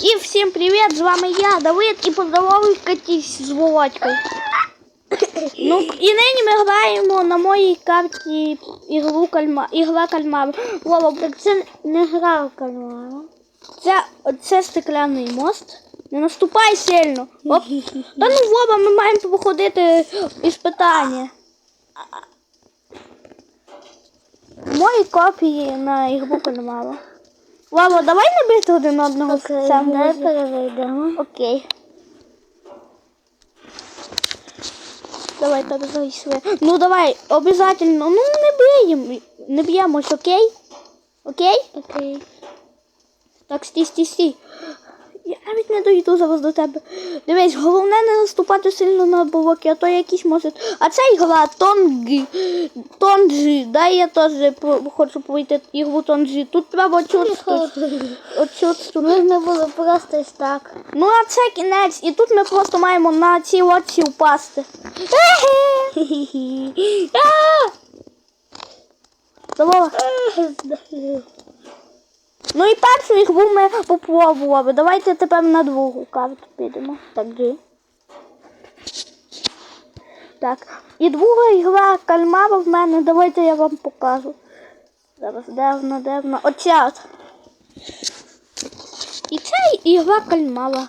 І всім привіт! З вами я, Давид, і поздоровайтесь з Володькою. Ну, і нині ми граємо на моїй карті ігру кальма, ігра кальмар. Вова, так це не гра кальмара. Це, це стекляний мост. Не наступай сильно. Оп. Та ну Вова, ми маємо походити іспитання. Мої копії на ігру кальмара. Вова, давай не бити один одного Окей, давай переведемо. Окей. Давай так зайшли. Ну давай, обязательно. Ну не б'ємо. Не б'ємось, окей? Окей? Окей. Так, стій, стій, стій. Я навіть не дойду зараз до тебе. Дивись, головне не наступати сильно на блоки, а то якісь може. А це ігра Тонгі. Тонджі. Дай я теж хочу пройти ігру Тонджі. Тут треба оцю Можна було просто так. Ну, а це кінець, і тут ми просто маємо на ці оці впасти. Еге! Ну і першу ігру ми попробували. Давайте тепер на другу карту підемо. Так, джи. Так. І друга ігра кальмара в мене. Давайте я вам покажу. Зараз де вона, де вона? І це ігра кальмара.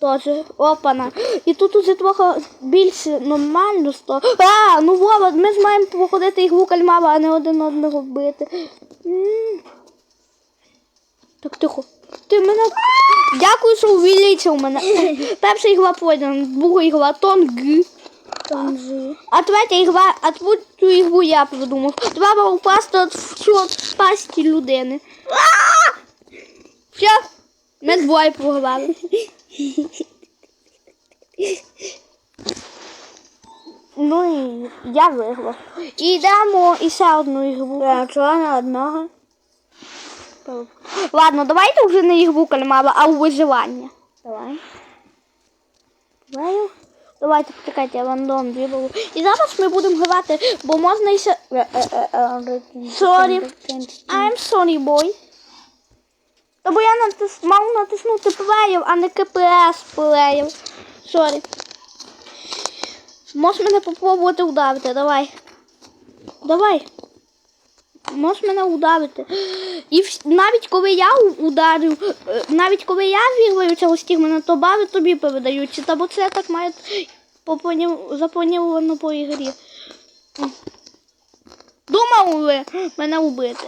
Тоже. Опана. І тут уже трохи більше нормально стало. А, ну Вова, ми ж маємо походити ігру кальмара, а не один одного бити. М. Так, тихо. Ти мене. Дякую, що увеличив мене. Перша ігра пройдена, друга ігра тонг. Тонжи. А третя ігра, а цю ігру я придумав. Треба впасти от в цю от пасті людини. Все, ми двоє програли. Ну і я виграв. І йдемо і ще одну ігру. А чого на одного? Ладно, давайте вже не ігру кальмара, а у виживання. Давай. Давай. Давайте почекайте, я рандом виберу. І зараз ми будемо грати, бо можна ще. Sorry. I'm sorry, boy. Та бо я натис... мав натиснути плеєр, а не КПС плеєр. Сорі. Можеш мене попробувати ударити, давай. Давай. Можеш мене ударити. І навіть коли я ударив, е, навіть коли я вірваю цього стігмена, то бави тобі передаються. Та бо це так має запланівано по ігрі. Думав ви мене вбити.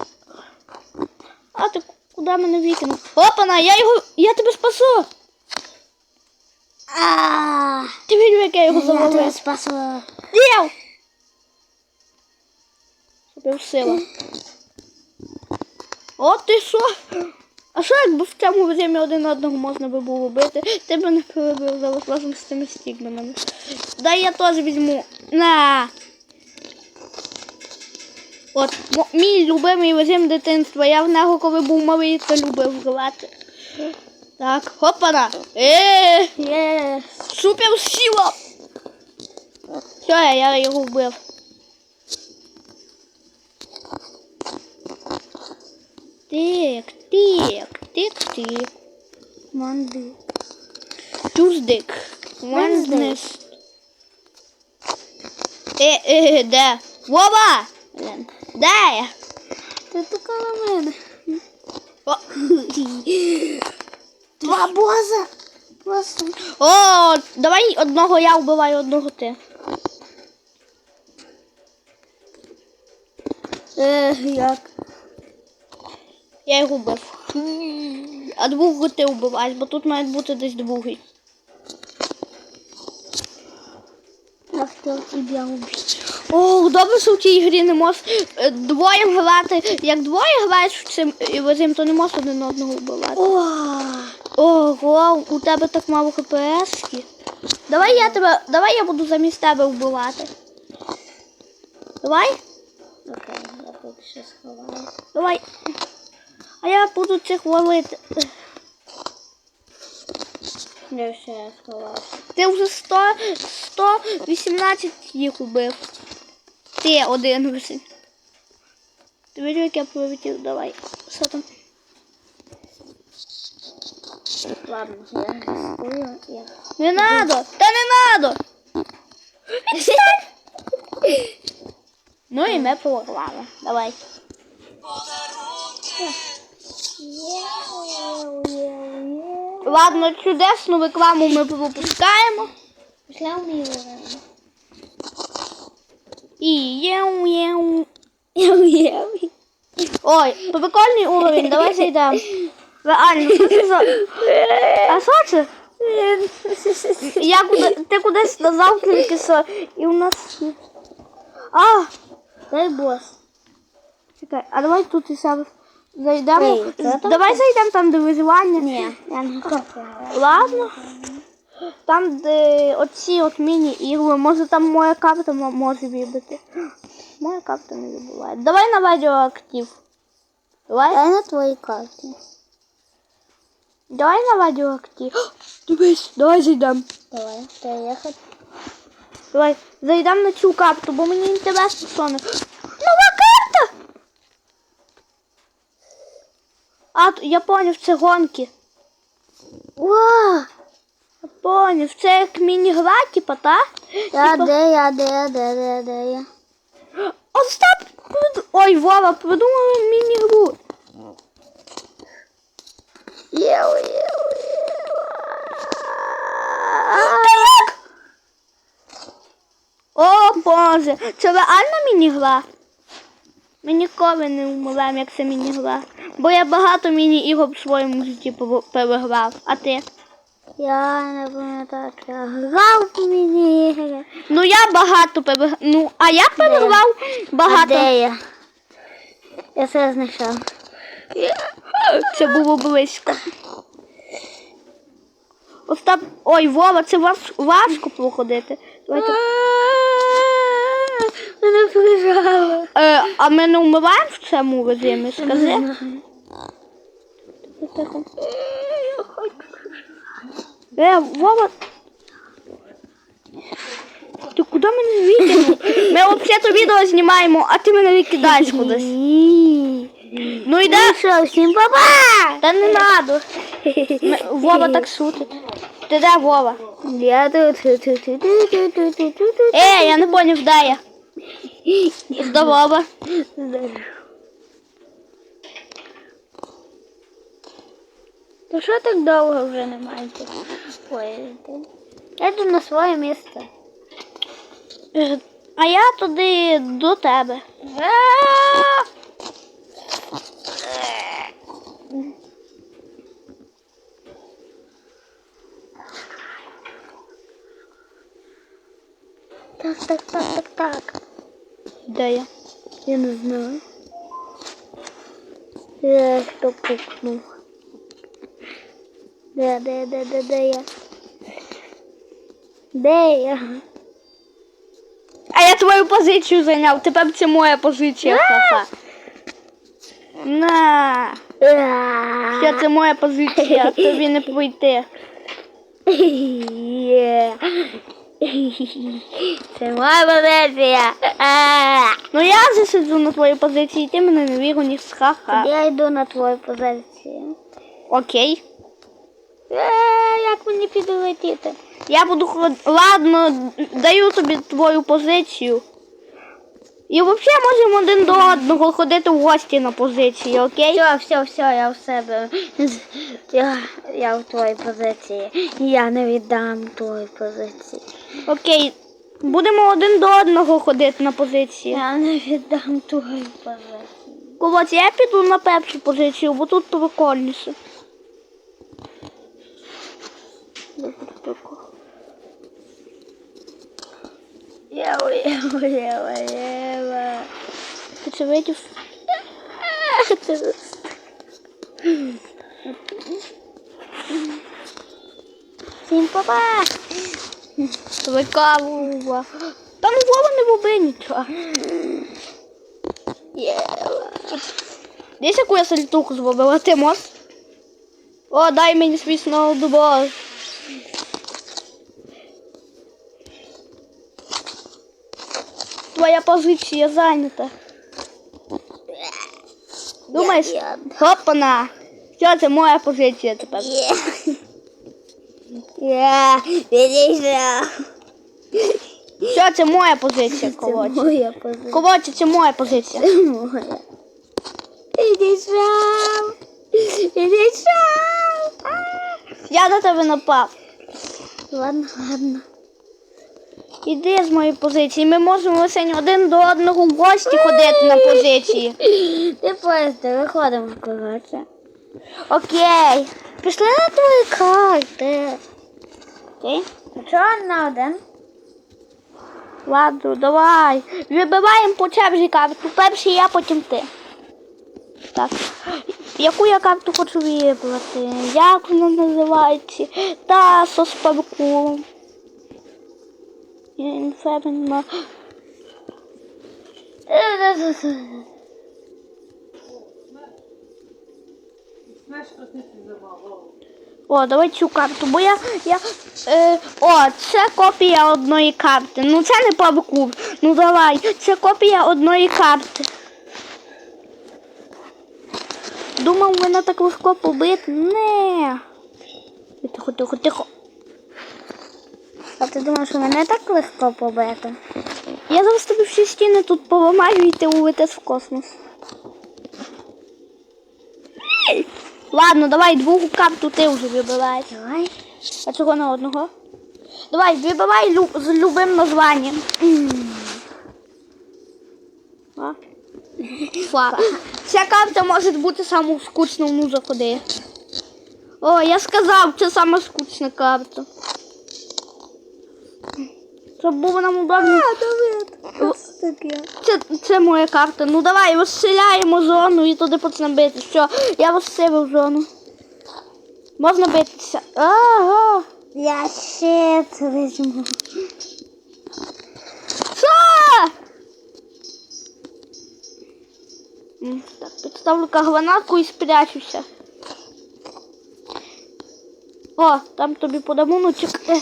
А ти куди мене викинув? Опана, я його. Я тебе спасу! Ти бачив, як я його я тебе завалив? спасла. Дів! Супер. О, ти що? А що якби в цьому режимі один одного можна би було бити? Ти б не перебив разом з тими стігманами. Дай я теж візьму. На. От, мій любимий режим дитинства. Я в нього, коли був малий, це любив грати. Так, хопана. Е, Є. супер сила. Все, я його вбив. Тик, тик, тик, тик. Манди. Тюздик. Wednesday. Wednesday. Е, е, де? Вова! Де я? Ти така на мене. О, Два боза. О, давай одного я вбиваю, одного ти. Е, як? Я його вбив. А двох ти вбиваєш, бо тут має бути десь другий. Я хотів тебе убити. О, добре, що в цій грі не можеш двоє грати. Як двоє граєш в цим режим, то не можеш один одного вбивати. Ого, у тебе так мало хпс. Давай я тебе. Давай я буду замість тебе вбивати. Давай? окей, я поки що сховаю. Давай. А я буду цих валити. Я ще сховався. Ти вже 100, 118 їх убив. Ти один висить. Ти бачиш, як я прилетів? Давай. Що там? Ладно, я рискую. Я... Не надо! Та не надо! Ну і ми програли. Давай. Ладно, чудесну рекламу ми пропускаємо. Мій І єу єу. Ой, прикольний уровень, давай зайдемо. Реально, що це за... А що це? Я куди... Ти кудись сказав тільки що, і у нас... А, Дай бос. чекай, а давай тут і саме зайдемо. Давай зайдемо там, де виживання. Ні, я не хочу. Ладно. Там, де оці от міні-ігри, може там моя карта може вибити. Моя карта не вибиває. Давай на радіоактив. Давай. Я на твоїй карті. Давай на радіоактив. Дивись, давай зайдемо. Давай, приїхати. Давай, зайдемо на цю карту, бо мені інтересно, що не. Нова карта! А, я поняв, це гонки. Вау! Я поняв, це як міні-гра, типа, так? Я Типа- де, я де, де, де, де я? Остап! прид- Ой, Вова, придумали міні-гру. Єу, єу, О, Боже, це реальна міні-гра? Ми ніколи не вмовляємо, як це міні-гра. Бо я багато міні-ігор в своєму житті переграв. А ти? Я не пам'ятаю, я грав в міні-ігри. Ну я багато переграв. Ну, а я переграв А багато. де я? Я все знайшов. Це було близько. Остап. Ой, Вова, це важко проходити. Давайте. Мене прижало. Е, а ми не вмираємо в цьому режимі, скажи. Тихо. Е, Вова. Ти куди мене викинув? Ми взагалі відео знімаємо, а ти мене викидаєш кудись. Ну йде. Що, всім папа! Та не надо. Ми- Вова так шутить. Ти де Вова? Я тут. Е, я не поняв, де я. Здорово. То що так довго вже не маєте? Я йду на своє місце. Е, А я туди до тебе. Так, так, так, так, так. Де я? Я не знаю. Я что пукнул. Де, де, де, де, де я? Де я? А я твою позицію зайняв, тепер це моя позиція. Ха-ха. На. Що це моя позиція, тобі не пройти. Це моя позиція. Ну я засиджу на твоїй позиції, ти мене не віру, ні ха-ха. Я йду на твою позицію. Окей. Е, Як мені підлетіти? Я буду ход... Ладно, даю тобі твою позицію. І взагалі можемо один до одного ходити в гості на позиції, окей? Все, все, все, я в себе. Я, я в твоїй позиції. Я не віддам твою позицію. Окей. Будемо один до одного ходити на позиції. Я не віддам твою позицію. Колоць, я піду на першу позицію, бо тут прикольніше. Єва, єва, єва, єва. Ти це видів? Всім папа! Викавува. Там Вова не роби нічого. Десь яку я сальтуху зробила, ти мос? О, дай мені свій сноуборд. Твоя позиція зайнята. Думаєш? Хопана. Що це моя позиція тепер? Все, це моя позиція, Це коротше. моя позиція. Коротше, це моя позиція. Це моя. Відійшов. Відійшов. Я на тебе напав. Ладно, ладно. Іди з моєї позиції. Ми можемо лише один до одного в гості ходити на позиції. Ти просто виходимо, коротше. Окей. Пішли на твої карти. Окей. Чого на один? Ладно, давай. Вибиваємо по черзі карту. Перший я, потім ти. Так. Яку я карту хочу вибрати? Як вона називається? Тасо з паркуром. Інферно. О, давай цю карту, бо я. я е, о, це копія одної карти. Ну це не паркур. Ну давай, це копія одної карти. Думав, мене так легко побити. Не. Тихо, тихо, тихо. А ти думаєш, що мене так легко побити? Я зараз тобі всі стіни тут поламаю і ти улетиш в космос. Ладно, давай двох карту ти вже вибивай. Давай. А чого на одного? Давай, вибивай люб, з любим названням. А? Фа. Ця карта може бути саму скучну, ну заходи. О, я сказав, це сама скучна карта. Щоб було нам удобно. Це, це моя карта. Ну давай, розселяємо зону і туди почнемо бити. Що, я розселив зону. Можна битися. Ага. Я ще це візьму. Що? Так, підставлю-ка гранатку і спрячуся. О, там тобі подаруночок. Е.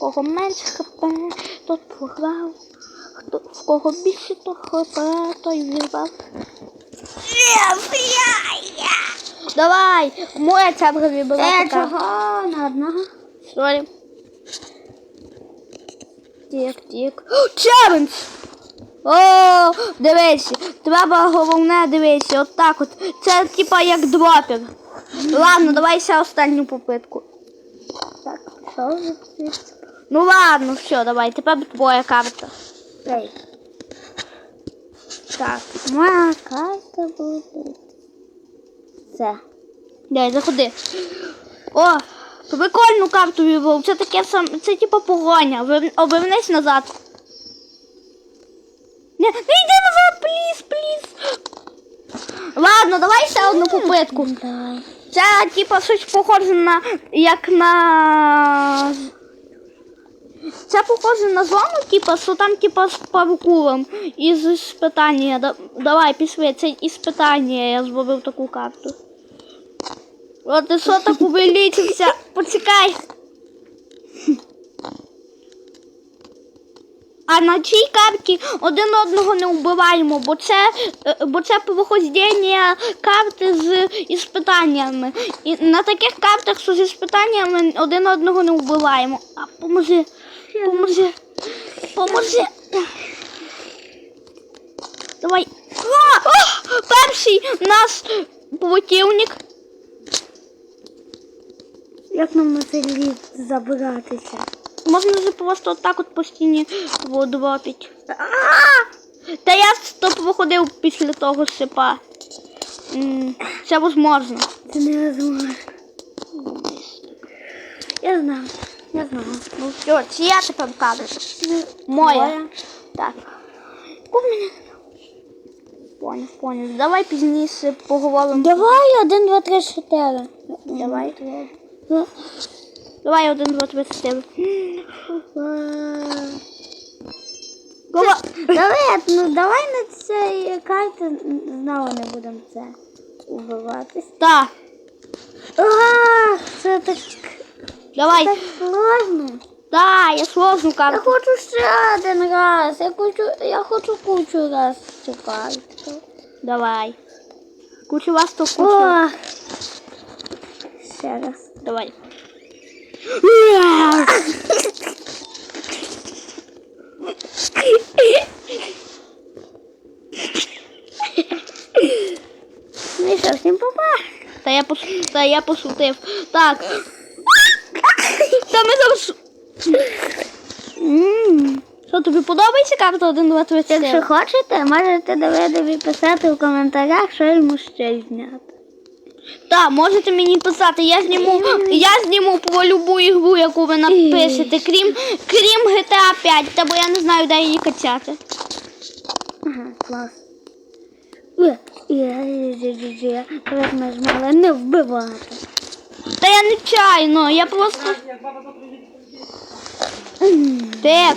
В Кого менше хп, тот програв. Хто, в кого більше, то хп, той вірвав. Давай, моя цябра вибирає. Е, чого на одного? Сорі. Тік, тік. Челендж! О, дивись, треба головне дивись, от так от. Це типа як дропер. Ладно, давай ще останню попитку. Так, що вже? Ну ладно, все, давай, тепер твоя карта. Ей. Так, моя карта буде. Це. Дай, заходи. О, прикольну карту вибрав. Це таке сам, це типа погоня. Обернись назад. Не, не йди назад, пліз, пліз. Ладно, давай ще одну попитку. Давай. Це типа щось похоже на як на. Це похоже на зону, типа, що там типа з паркуром із іспитання. Да- Давай, пішли, це іспитання, я зробив таку карту. От ти що так увеличився? Почекай. А на цій карті один одного не вбиваємо, бо це, е, бо це проходження карти з іспитаннями. І на таких картах, що з іспитаннями, один одного не вбиваємо. А поможи, поможи, поможи. Давай. О, о, перший наш противник. Як нам на цей лід забиратися? Можна же просто отак от по стіні водопіть. Та я стоп виходив після того шипа. Це можна. Це невозможно. Я знав. Я знав. Ну все, чи я тепер кажу? Моя. Так. У мене. Поняв, поняв. Давай пізніше поговоримо. Давай один, два, три, чотири. Давай. Давай один, два, три, чотири. Кого? Давай, ну давай на цій карті знову не будемо це убиватись. Так, А, це так, давай. так сложно. Так, я сложну Я карту. хочу ще один раз. Я хочу, я хочу кучу раз цю карту. Давай. Ключова стовпуча. Ох. Ще раз. Давай. Ну що, всім папа. Та я пос... Та я пошутив. Так. Та ми зараз. Що тобі подобається карта 1, 2, 3, 4? Якщо хочете, можете Давидові писати в коментарях, що йому ще зняти. Так, можете мені писати. Я зніму, я зніму про любу ігру, яку ви напишете, крім, крім GTA 5, та бо я не знаю, де її качати. Ага, клас. Е, е, Давид нажмала не вбивати. Та я нечайно, я просто. Так.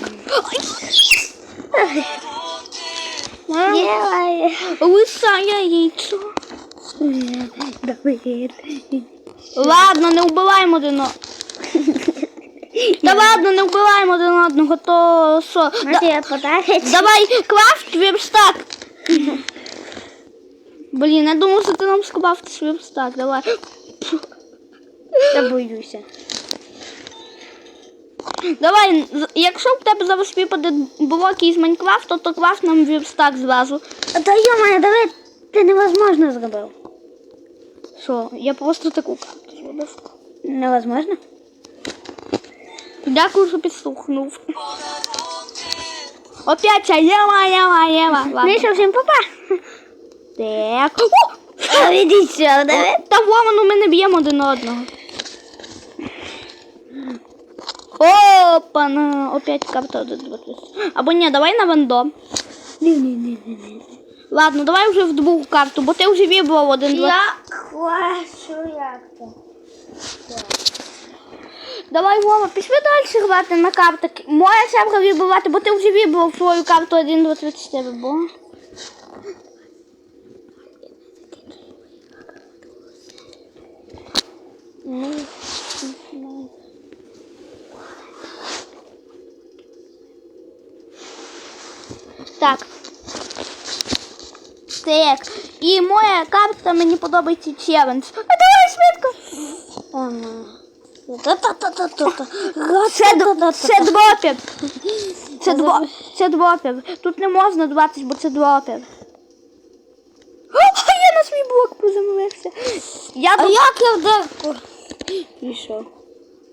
Лисає яйцо. Ладно, не вбиваємо один одного. Та ладно, не вбиваємо один одного, то що? Да- давай крафт вебстак. Блін, я думав, що ти нам скрафтиш вебстак, давай. Я боюся. Давай, якщо в тебе зараз випаде блоки із Майнкрафту, то крафт нам вебстак зразу. Та йомає, Давид, ти невозможно зробив. Що, я просто таку карту зробив. Невозможно? Дякую, що підслухнув. Опять ця єва, єва, єва. Ну і що, всім папа. Так. О! Відіть що. Та воману ми не б'ємо один одного. Опана, опять карта. Або ні, давай на вандом. Ні-ні-ні. Ладно, давай вже в двох карту, бо ти вже вибрав один, два. Я хочу як це. Давай, Вова, пішли далі грати на картах. Моя сябра вибивати, бо ти вже вибрав свою карту 1, 2, 3, 4, бо. Ну, ну. Так. Так. І моя карта мені подобається челендж. А давай швидко. Це, дропер. Це, дво, це дропер. Тут не можна 20, бо це дропер. А, я на свій блок приземлився. Я А як я в дерку? І що?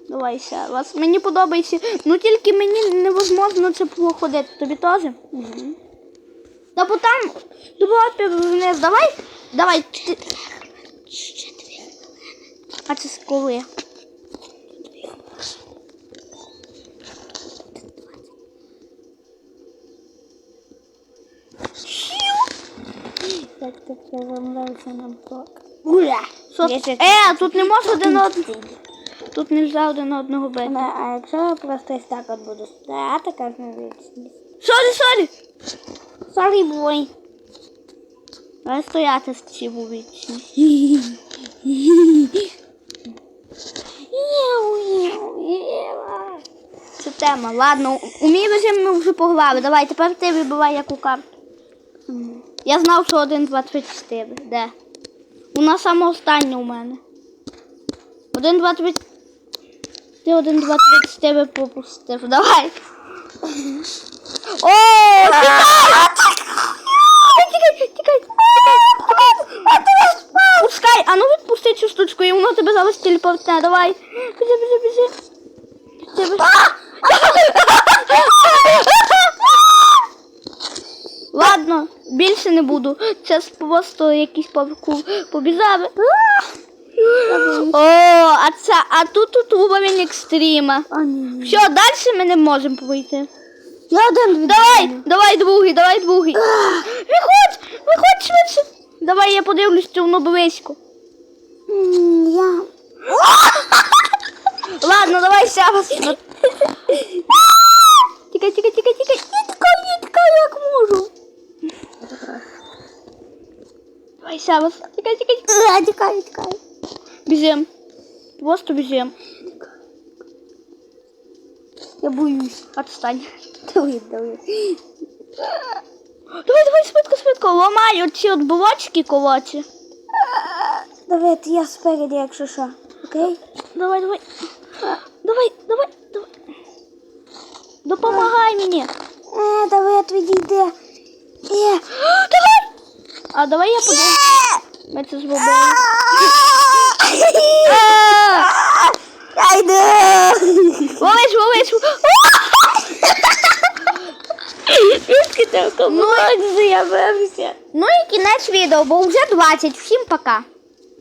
Давай ще раз. Мені подобається. Ну тільки мені невозможно це проходити. Тобі теж? Угу. Бо там дропер вниз. Давай. Давай. А це коли? Так. Ура! Е, тут не можна один одного. Тут не можна один одного бити. А якщо я просто ось так от буду стояти, як на вічність. Сорі, сорі! Sorry, boy. Давай стояти цим у вічність. Це тема. Ладно, у мій режим ми вже пограли. Давай, тепер ти вибивай яку карту. Я знав, що 1, 2, 3, 4. Де? Вона саме остання у мене. 1, 2, 3. Ти 1, 2, 3, 4 пропустив. Давай. О, тікай! Тікай, тікай, тікай. Пускай, а ну відпусти цю штучку, і воно тебе зараз телепортне. Давай. Біжи, біжи, біжи. Біжи. Ладно, більше не буду. Це просто якийсь паркур. Побіжали. О, а це, а тут тут уровень екстріма. Все, далі ми не можемо пройти. Я один Давай, давай другий, давай другий. Виходь, виходь швидше. Давай я подивлюсь, воно близько. Я... Ладно, давай ще раз. Ну. Тікай, тікай, тікай, тікай. Тікай, тікай, як можу. Давай ще раз. Тікай, тікай. А, тікай, тікай. Біжим. Просто біжим. Я боюсь. Отстань. Давай, давай. Давай, давай, швидко, швидко. Ламай оці от блочки колоті. Давид, я спереді, якщо що. Окей? Давай, давай. Давай, давай, давай. Допомагай мені. Е, Давид, відійди. Е. Давай! А давай я подивлюсь. Ми це зробили. Я йду. Ловиш, ловиш. Він там кому з'явився. Ну і кінець відео, бо вже 20. Всім пока.